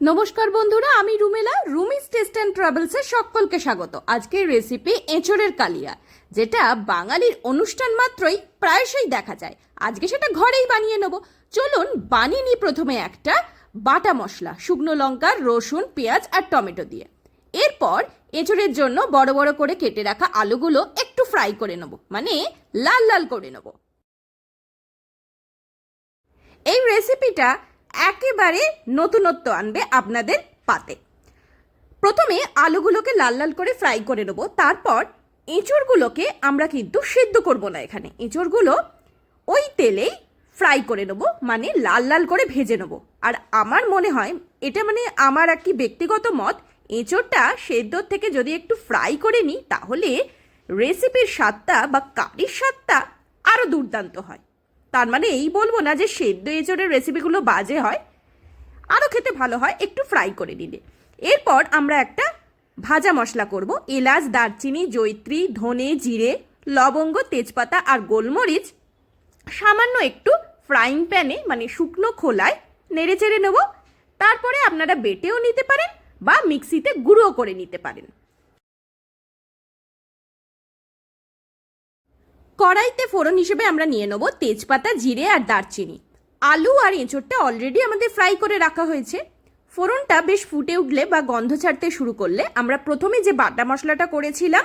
নমস্কার বন্ধুরা, আমি রুমেলা, রুমিস টেস্ট অ্যান্ড ট্রাভেলসের সকলকে স্বাগত। আজকের রেসিপি এঁচড়ের কালিয়া, যেটা বাঙালির অনুষ্ঠান মাত্রই প্রায়শই দেখা যায়। আজকে সেটা ঘরেই বানিয়ে নেব। চলুন, বানিয়ে নিই প্রথমে একটা বাটা মশলা, শুকনো লঙ্কা, রসুন, পেঁয়াজ আর টমেটো দিয়ে। এরপর এঁচড়ের জন্য বড় বড় করে কেটে রাখা আলুগুলো একটু ফ্রাই করে নেব মানে লাল লাল করে নেব। এই রেসিপিটা একেবারে নতুনত্ব আনবে আপনাদের পাতে। প্রথমে আলুগুলোকে লাল লাল করে ফ্রাই করে নেব, তারপর এঁচড়গুলোকে আমরা কিন্তু সেদ্ধ করব না এখানে। এঁচড়গুলো ওই তেলেই ফ্রাই করে নেব মানে লাল লাল করে ভেজে নেব। আর আমার মনে হয়, এটা মানে আমার কি ব্যক্তিগত মত, এঁচড়টা সেদ্ধর থেকে যদি একটু ফ্রাই করে নিই, তাহলে রেসিপির স্বাদটা বা কারির স্বাদটা আরও দুর্দান্ত হয়। তার মানে এই বলব না যে সেদ্ধ এঁচড়ের রেসিপিগুলো বাজে হয়। আরও খেতে ভালো হয়, একটু ফ্রাই করে নিলে। এরপর আমরা একটা ভাজা মশলা করব। এলাচ, দারচিনি জৈত্রী ধনে, জিরে, লবঙ্গ, তেজপাতা আর গোলমরিচ। সামান্য একটু ফ্রাইং প্যানে মানে শুকনো খোলায় নেড়ে চেড়ে নেব। তারপরে আপনারা বেটেও নিতে পারেন বা মিক্সিতে গুঁড়ো করে নিতে পারেন। কড়াইতে ফোড়ন হিসেবে আমরা নিয়ে নেব তেজপাতা, জিরে আর দারচিনি। আলু আর এঁচড়টা অলরেডি আমাদের ফ্রাই করে রাখা হয়েছে। ফোড়নটা বেশ ফুটে উঠলে বা গন্ধ ছাড়তে শুরু করলে আমরা প্রথমে যে বাটা মশলাটা করেছিলাম,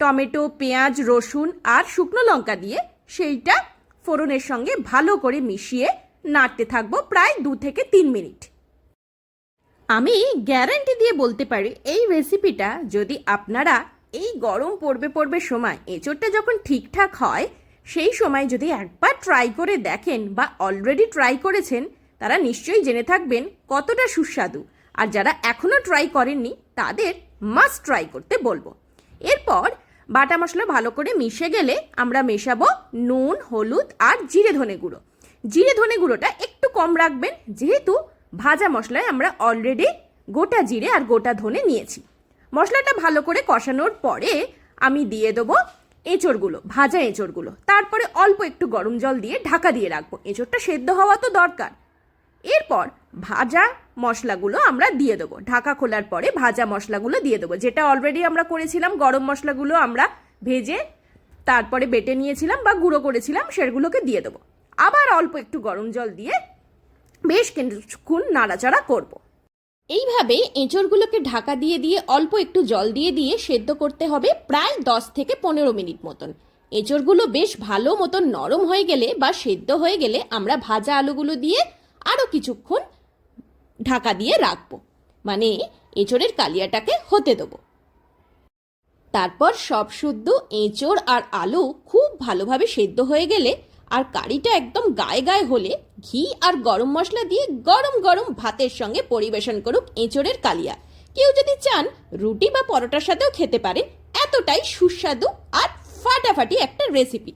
টমেটো, পেঁয়াজ, রসুন আর শুকনো লঙ্কা দিয়ে, সেইটা ফোড়নের সঙ্গে ভালো করে মিশিয়ে নাড়তে থাকব প্রায় দু থেকে তিন মিনিট। আমি গ্যারান্টি দিয়ে বলতে পারি, এই রেসিপিটা যদি আপনারা এই গরম পড়বে পড়বে সময়, এঁচড়টা যখন ঠিকঠাক হয়, সেই সময় যদি একবার ট্রাই করে দেখেন বা অলরেডি ট্রাই করেছেন, তারা নিশ্চয়ই জেনে থাকবেন কতটা সুস্বাদু। আর যারা এখনও ট্রাই করেননি, তাদের মাস্ট ট্রাই করতে বলব। এরপর বাটা মশলা ভালো করে মিশে গেলে আমরা মেশাবো নুন, হলুদ আর জিরে ধনে গুঁড়ো। জিরে ধনে গুঁড়োটা একটু কম রাখবেন, যেহেতু ভাজা মশলায় আমরা অলরেডি গোটা জিরে আর গোটা ধনে নিয়েছি। মশলাটা ভালো করে কষানোর পরে আমি দিয়ে দেবো এঁচড়গুলো, ভাজা এঁচড়গুলো। তারপরে অল্প একটু গরম জল দিয়ে ঢাকা দিয়ে রাখব। এঁচড়টা সেদ্ধ হওয়া তো দরকার। এরপর ভাজা মশলাগুলো আমরা দিয়ে দেবো। ঢাকা খোলার পরে ভাজা মশলাগুলো দিয়ে দেবো। যেটা অলরেডি আমরা করেছিলাম, গরম মশলাগুলো আমরা ভেজে তারপরে বেটে নিয়েছিলাম বা গুঁড়ো করেছিলাম, সেগুলোকে দিয়ে দেবো। আবার অল্প একটু গরম জল দিয়ে বেশ কিছুক্ষণ নাড়াচাড়া করব। এইভাবে এঁচড়গুলোকে ঢাকা দিয়ে দিয়ে অল্প একটু জল দিয়ে দিয়ে সেদ্ধ করতে হবে প্রায় দশ থেকে পনেরো মিনিট মতন। এঁচড়গুলো বেশ ভালো মতন নরম হয়ে গেলে বা সেদ্ধ হয়ে গেলে আমরা ভাজা আলুগুলো দিয়ে আরও কিছুক্ষণ ঢাকা দিয়ে রাখব। মানে এঁচড়ের কালিয়াটাকে হতে দেবো। তারপর সব শুদ্ধ এঁচড় আর আলু খুব ভালোভাবে সেদ্ধ হয়ে গেলে আর কারিটা একদম গায়ে গায়ে হলে ঘি আর গরম মশলা দিয়ে গরম গরম ভাতের সঙ্গে পরিবেশন করুক এঁচড়ের কালিয়া। কেউ যদি চান রুটি বা পরোটার সাথেও খেতে পারে এতটাই সুস্বাদু আর ফাটাফাটি একটা রেসিপি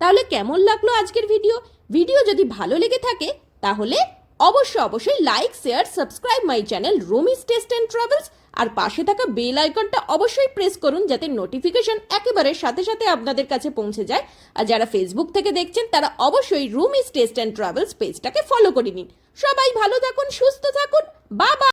তাহলে কেমন লাগল আজকের ভিডিও ভিডিও যদি ভালো লেগে থাকে, তাহলে অবশ্যই অবশ্যই like share subscribe my channel Rumis taste and travels আর পাশে থাকা বেল আইকনটা অবশ্যই প্রেস করুন যাতে নোটিফিকেশন একেবারে সাথে সাথে আপনাদের কাছে পৌঁছে যায়। আর যারা ফেসবুক থেকে দেখছেন, তারা অবশ্যই room Rumis taste and travels পেজটাকে ফলো করে নিন। সবাই ভালো থাকুন, সুস্থ থাকুন। বাবা